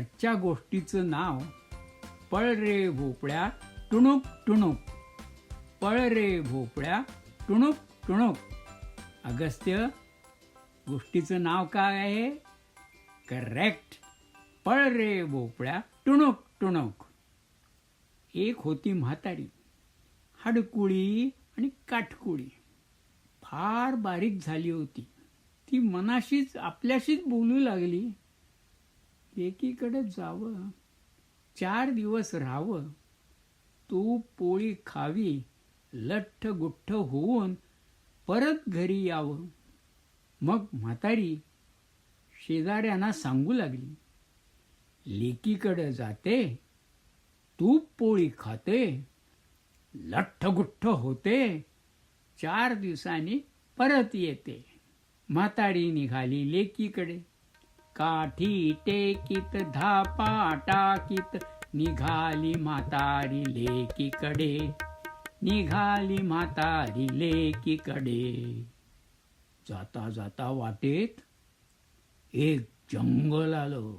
आजच्या गोष्टीचं नाव पळ रे भोपळ्या टुणूक टुणूक. पळ रे भोपळ्या टुणूक टुणूक. अगस्त्य गोष्टीचं नाव काय आहे? करेक्ट पळ रे भोपळ्या टुणूक टुणूक. एक होती म्हातारी हाडकुळी आणि काटकुळी फार बारीक झाली होती. ती मनाशीच आपल्याशीच बोलू लागली. एकीकडे जावं चार दिवस राहावं तूप पोळी खावी लठ्ठ गुठ्ठ होऊन परत घरी यावं. मग म्हातारी शेजाऱ्यांना सांगू लागली लेकीकडं जाते तूप पोळी खाते लठ्ठ गुठ्ठ होते चार दिवसांनी परत येते. म्हातारी निघाली लेकीकडे. काठी टेकित धापा टाकीत निघाली म्हातारी लेकीकडे. निघाली म्हातारी लेकीकडे. जाता जाता वाटेत एक जंगल आलं.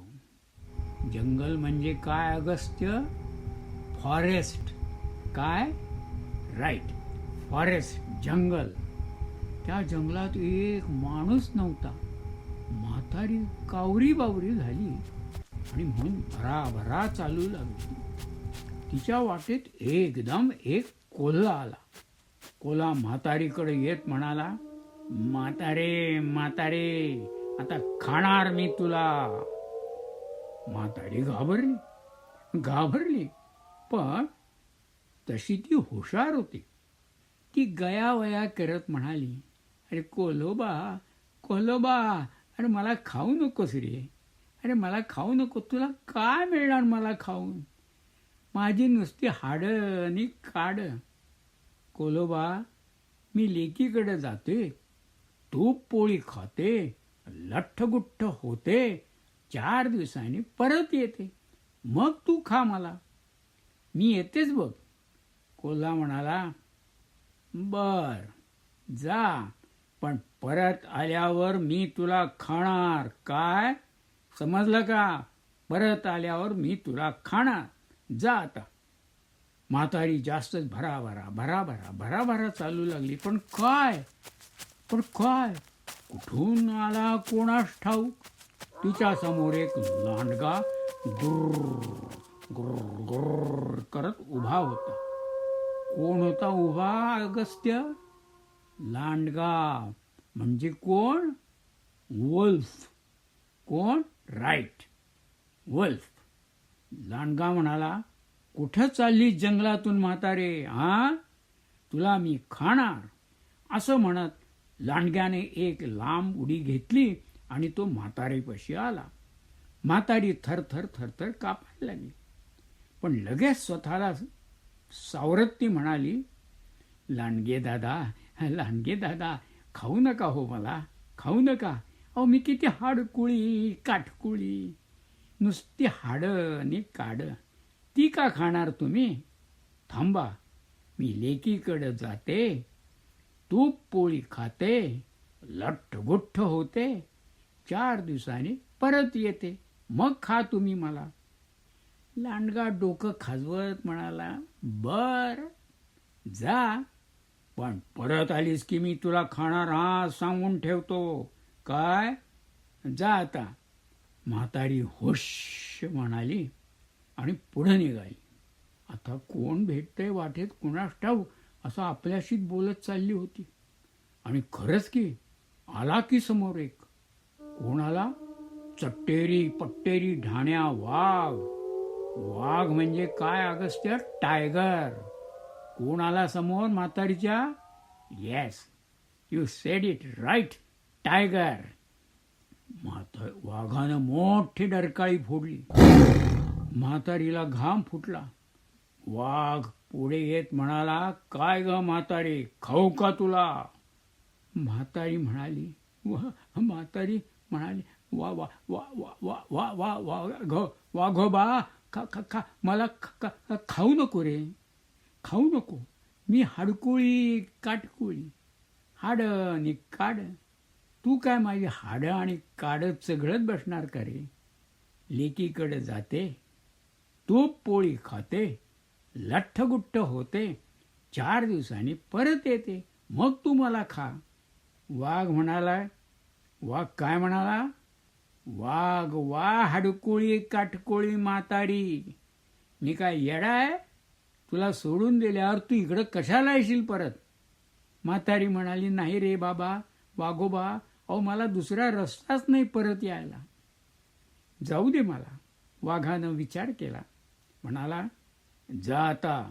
जंगल म्हणजे काय अगस्त्य? फॉरेस्ट. काय? राईट. फॉरेस्ट जंगल. त्या जंगलात एक माणूस नव्हता. म्हातारी कावरी बावरी झाली आणि म्हणून भराभरा चालू लागली. तिच्या वाटेत एकदम एक कोल्हा आला. कोल्हा म्हातारीकडे येत म्हणाला म्हातारे म्हातारे आता खाणार मी तुला. म्हातारी घाबरली घाबरली पण तशी ती हुशार होती. ती गयावया करत म्हणाली अरे कोलोबा कोलोबा अरे मला खाऊ नकोस रे अरे मला खाऊ नको. तुला काय मिळणार मला खाऊन? माझी नुसती हाडं आणि काडं. कोलोबा मी लेकीकडे जाते. तूप पोळी खाते. लठ्ठगुठ्ठ होते. चार दिवसांनी परत येते. मग तू खा मला. मी येतेच बघ. कोल्हा म्हणाला बर जा. पण परत आल्यावर मी तुला खाणार. काय? समजलं का? परत आल्यावर मी तुला खाणार. जा आता. म्हातारी जास्तच भराभरा भराभरा भराभरा चालू लागली. पण काय? पण काय? कुठून आला कोणास ठाऊक? तिच्या समोर एक लांडगा गुर्र गुर्र गुर्र करत उभा होता. कोण होता उभा अगस्त्य? लांडगा म्हणजे कोण? वल्फ. कोण? राईट. वल्फ. लांडगा म्हणाला कुठं चालली जंगलातून म्हातारे हा? तुला मी खाणार. असं म्हणत लांडग्याने एक लांब उडी घेतली आणि तो म्हातारीपाशी आला. म्हातारी थरथर थरथर कापायला लागली. पण लगेच स्वतःला सावरत ती म्हणाली लांडगे दादा लांडगे दादा खाऊ नका हो मला खाऊ नका अहो मी किती हाडकुळी काठकुळी नुसती हाडं आणि काडं ती का खाणार तुम्ही थांबा मी लेकीकडं जाते तूप पोळी खाते लठ्ठगुठ्ठ होते चार दिवसांनी परत येते मग खा तुम्ही मला लांडगा डोकं खाजवत म्हणाला बर जा पण परत आलीस की मी तुला खाणार हा सांगून ठेवतो. काय? जा आता. म्हातारी होश म्हणाली आणि पुढे निघाली. आता कोण भेटतंय वाटेत कुणास ठाऊ असं आपल्याशीच बोलत चालली होती. आणि खरंच की आला की समोर एक. कोण आला चट्टेरी पट्टेरी ढाण्या वाघ. वाघ म्हणजे काय अगस्त्य? टायगर. कोण आला समोर म्हातारीच्या yes you said it right tiger म्हातार वाघानं मोठी डरकाळी फोडली म्हातारीला घाम फुटला वाघ पुढे येत म्हणाला काय ग म्हातारी खाऊ का तुला म्हातारी म्हणाली वा म्हातारी म्हणाली वा वा वा वा वा वा वा घ वाघोबा खा खा खा मला खाऊ नको रे खाऊ नको. मी हाडकुळी काटकुळी. हाड आणि काड. तू काय माझी हाडं आणि काड चघळत बसणार का रे? लेकीकडे जाते. तूप पोळी खाते. लठ्ठगुट्ट होते. चार दिवसांनी परत येते. मग तू मला खा. वाघ म्हणाला वाघ काय म्हणाला? वाघ वा हाडकोळी काटकोळी म्हातारी. मी काय येडा आहे? तुला सोडून दिल्यावर तू इकडं कशाला येशील परत? म्हातारी म्हणाली नाही रे बाबा वाघोबा अहो मला दुसरा रस्ताच नाही परत यायला. जाऊ दे मला. वाघानं विचार केला. म्हणाला जा आता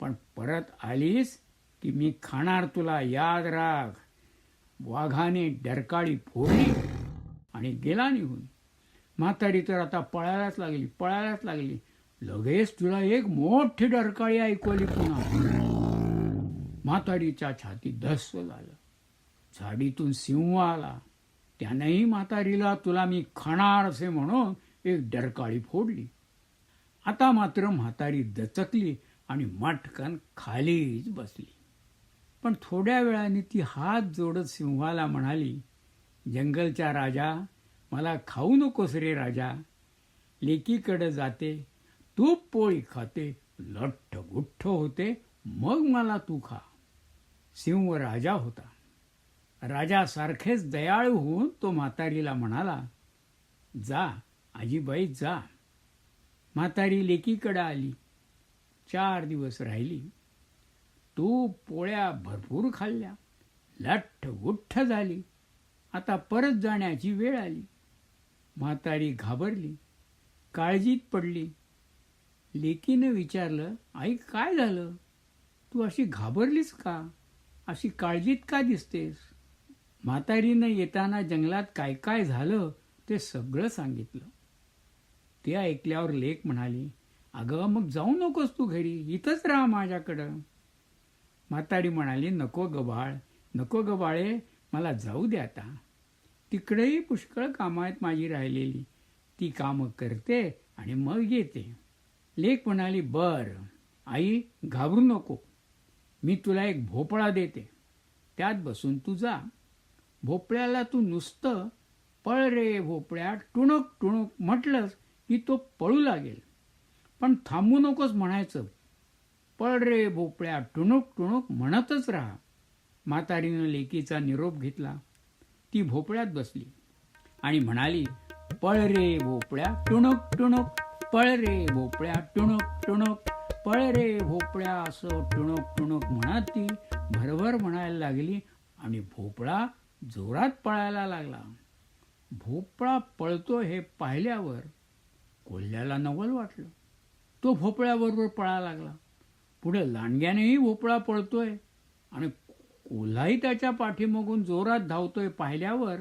पण परत आलीस की मी खाणार तुला याद राख. वाघाने डरकाळी फोडली आणि गेला निघून. म्हातारी तर आता पळायलाच लागली पळायलाच लागली. लगेच तुला एक मोठी डरकाळी ऐकवली पुन्हा. म्हातारीच्या छाती धस्स झालं. झाडीतून सिंह आला. त्यानेही म्हातारीला तुला मी खाणार असे म्हणून एक डरकाळी फोडली. आता मात्र म्हातारी दचकली आणि मटकन खालीच बसली. पण थोड्या वेळाने ती हात जोडत सिंहाला म्हणाली जंगलच्या राजा मला खाऊ नकोस रे राजा. लेकीकडे जाते तूप पोळी खाते लठ्ठ गुठ्ठ होते मग मला तू खा. सिंह राजा होता. राजासारखेच दयाळू होऊन तो म्हातारीला म्हणाला जा आजीबाई जा. म्हातारी लेकीकडे आली. चार दिवस राहिली. तू पोळ्या भरपूर खाल्ल्या. लठ्ठ गुठ्ठ झाली. आता परत जाण्याची वेळ आली. म्हातारी घाबरली. काळजीत पडली. लेकीनं विचारलं आई काय झालं? तू अशी घाबरलीस का? अशी काळजीत का दिसतेस? म्हातारीनं येताना जंगलात काय काय झालं ते सगळं सांगितलं. ते ऐकल्यावर लेक म्हणाली अगं मग जाऊ नकोस तू घरी इथंच राहा माझ्याकडं. म्हातारी म्हणाली नको गबाळ नको गबाळे मला जाऊ दे आता. तिकडेही पुष्कळ कामं आहेत माझी राहिलेली. ती कामं करते आणि मग येते. लेक म्हणाली बर आई घाबरू नको. मी तुला एक भोपळा देते. त्यात बसून तू जा. भोपळ्याला तू नुसतं पळ रे भोपळ्या टुणूक टुणूक म्हटलंस की तो पळू लागेल. पण थांबू नकोस म्हणायचं. पळ रे भोपळ्या टुणूक टुणूक म्हणतच राहा. म्हातारीनं लेकीचा निरोप घेतला. ती भोपळ्यात बसली आणि म्हणाली पळ रे भोपळ्या टुणूक टुणूक पळ रे भोपळ्या टुणक टुणक. पळ रे भोपळ्या असं टुणक टुणक म्हणत. ती भरभर म्हणायला लागली आणि भोपळा जोरात पळायला लागला. भोपळा पळतो हे पाहिल्यावर कोल्ह्याला नवल वाटलं. तो भोपळ्याबरोबर पळायला लागला. पुढे लांडग्यानेही भोपळा पळतोय आणि कोल्हाही त्याच्या पाठीमागून जोरात धावतोय पाहिल्यावर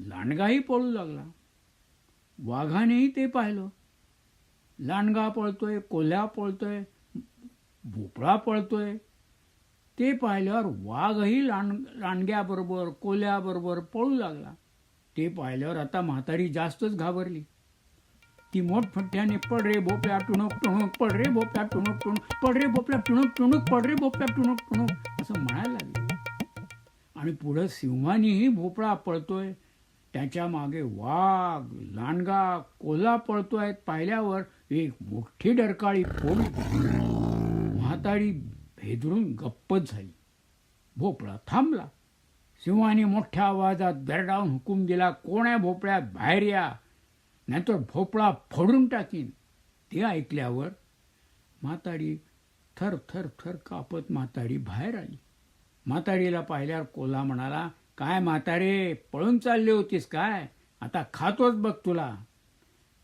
लांडगाही पळू लागला. वाघानेही ते पाहिलं. लांडगा पळतोय कोल्हा पळतोय भोपळा पळतोय. ते पाहिल्यावर वाघही लांड लांडग्याबरोबर कोल्ह्याबरोबर पळू लागला. ते पाहिल्यावर आता म्हातारी जास्तच घाबरली. ती मोठफट्ट्याने पड रे भोपळ्या टुणूक टुणूक पड रे भोपळ्या टुणूक टुणूक पड रे भोपळ्या टुणूक टुणूक पड रे भोपळ्या टुणूक टुणूक असं म्हणायला लागली. आणि पुढं सिंहानीही भोपळा पळतोय त्याच्यामागे वाघ लांडगा कोल्हा पळतोय पाहिल्यावर एक मोठी डरकाळी फोडली म्हातारी भेदरून गप्पच झाली. भोपळा थांबला. सिंहाने मोठ्या आवाजात दरडावून हुकूम दिला कोण आहे भोपळ्यात बाहेर या. नाहीतर भोपळा फोडून टाकीन. ते ऐकल्यावर म्हातारी थर थर थर कापत म्हातारी बाहेर आली. म्हातारीला पाहिल्यावर कोल्हा म्हणाला काय म्हातारे पळून चालली होतीस काय? आता खातोच बघ तुला.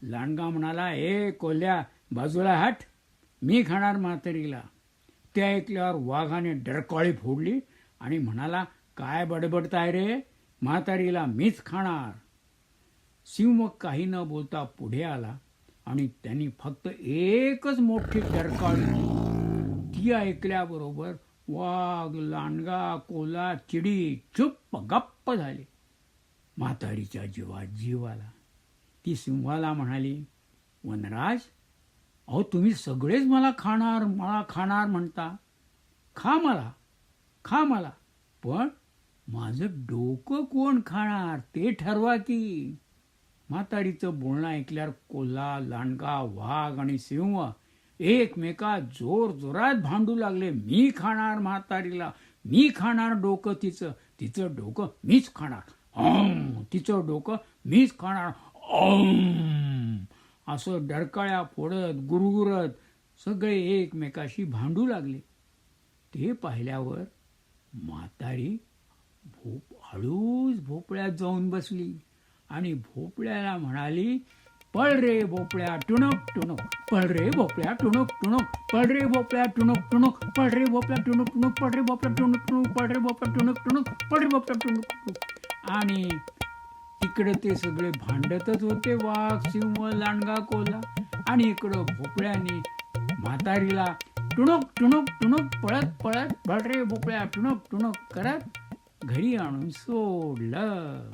लांडगा म्हणाला ए कोल्ह्या बाजूला हट. मी खाणार म्हातारीला. ते ऐकल्यावर वाघाने डरकाळी फोडली आणि म्हणाला काय बडबडताय रे? म्हातारीला मीच खाणार. सिंह काही न बोलता पुढे आला आणि त्यांनी फक्त एकच मोठी डरकाळी ती ऐकल्याबरोबर वाघ लांडगा कोला चिडी चुप्प गप्प झाले. म्हातारीच्या जीवात जीव आला. ती सिंहाला म्हणाली वनराज अहो तुम्ही सगळेच मला खाणार मला खाणार म्हणता. खा मला खा मला. पण माझं डोकं कोण खाणार ते ठरवा की. म्हातारीचं बोलणं ऐकल्यावर कोल्हा लांडगा वाघ आणि सिंह एकमेका जोर जोरात भांडू लागले. मी खाणार म्हातारीला मी खाणार डोकं तिचं तिचं डोकं मीच खाणार. तिचं डोकं मीच खाणार. असं डरकाळ्या फोडत गुरगुरत सगळे एकमेकाशी भांडू लागले. ते पाहिल्यावर म्हातारी भोप हळूच भोपळ्यात जाऊन बसली आणि भोपळ्याला म्हणाली पळ रे भोपळ्या टुणक टुणक पळ रे भोपळ्या टुणक टुणक पळ रे भोपळ्या टुणक टुणक पळ रे भोपळ्या टुणक टुणक पळ रे भोपळ्या टुणक टुणक पळ रे भोपळ्या टुणक टुणक पळ रे भोपळ्या टुणक टुणक. आणि तिकडे ते सगळे भांडतच होते वाघ सिंह लांडगा कोला आणि इकडं भोपळ्याने म्हातारीला टुणक टुणक टुणक पळत पळत पळ रे भोपळ्या टुणक टुणक करत घरी आणून सोडलं.